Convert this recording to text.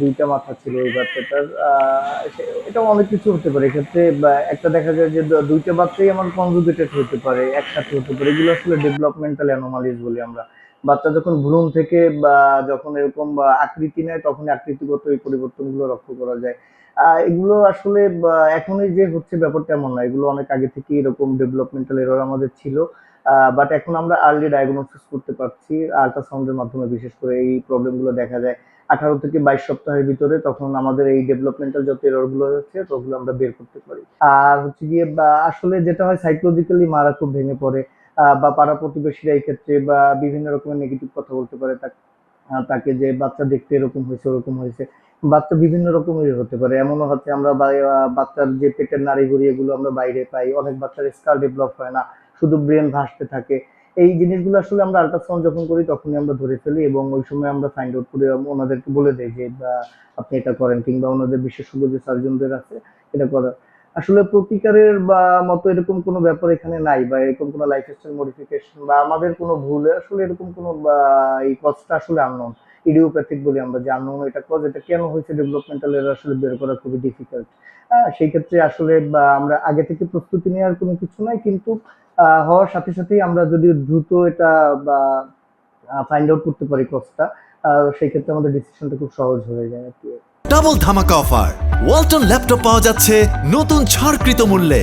দুইটা মাথা ছিল এই বাচ্চাটার এটা অনেক কিছু হতে পারে। এক্ষেত্রে একটা দেখা যায় যে দুইটা বাচ্চাই আমার কনজুগেটেড হতে পারে, একসাথে হতে পারে। এগুলো আসলে ডেভেলপমেন্টাল অ্যানোমালিজ বলি আমরা। বাচ্চা যখন ভ্রূণ থেকে, বা, যখন এরকম আকৃতি নেয় তখন আকৃতিগত এই পরিবর্তনগুলো লক্ষ্য করা যায়। এগুলো আসলে এখনই যে হচ্ছে ব্যাপারটা এমন না। এগুলো অনেক আগে থেকে এরকম ডেভেলপমেন্টাল এরর আমাদের ছিল। বাট এখন আমরা আর্লি ডায়াগনোসিস করতে পারছি আল্ট্রাসাউন্ডের মাধ্যমে, বিশেষ করে এই প্রবলেমগুলো দেখা যায় আঠারো থেকে বাইশ সপ্তাহের ভিতরে, তখন আমাদের এই ডেভেলপমেন্টাল যত এররগুলো হচ্ছে ওগুলো আমরা বের করতে পারি। আর হচ্ছে গিয়ে আসলে যেটা হয় সাইকোলজিক্যালি মারা খুব ভেঙে পড়ে বা, পাড়া প্রতিবেশীরা এই ক্ষেত্রে, বা, বিভিন্ন রকমের নেগেটিভ কথা বলতে পারে তাকে যে বাচ্চা দেখতে এরকম হয়েছে, ওরকম হয়েছে, বাচ্চা বিভিন্ন রকমের হতে পারে। এমনও হচ্ছে আমরা বাচ্চার যে পেটের নাড়িভুড়ি এগুলো আমরা বাইরে পাই, অনেক বাচ্চার স্কার ডেভেলপ হয় না শুধু ব্রেন ভাসতে থাকে। এই জিনিসগুলো আসলে আমরা আল্ট্রাসাউন্ড যখন করি, তখনই আমরা ধরে ফেলি এবং ওই সময় আমরা ফাইন্ড আউট করে ওনাদেরকে বলে দেই যে আপনি এটা করেন কিংবা ওনাদের বিশেষজ্ঞ যে সার্জনদের আছে, এটা করেন। আসলে প্রতিকারের বা মতো এরকম কোনো ব্যাপার এখানে নাই বা এরকম কোনো লাইফস্টাইল মডিফিকেশন বা আমাদের কোনো ভুলে, আসলে এরকম কোনো এই কজটা আসলে আননোন ইডিওপ্যাথিক বলি আমরা যে এটা কজ এটা কেন হয়েছে ডেভেলপমেন্টাল এর আসলে বের করা খুবই ডিফিকাল্ট সেই ক্ষেত্রে আসলে আমরা আগে থেকে প্রস্তুতি নেওয়ার কোনো কিছু নাই, কিন্তু হওয়ার সাথে সাথেই আমরা যদি দ্রুত এটা, বা ফাইন্ড আউট করতে পারি কজটা সেই ক্ষেত্রে আমাদের ডিসিশনটা খুব সহজ হয়ে যায় আর কি। ডাবল ধামাকা অফার ওয়ালটন ল্যাপটপ পাওয়া যাচ্ছে নতুন ছাড়কৃত মূল্যে।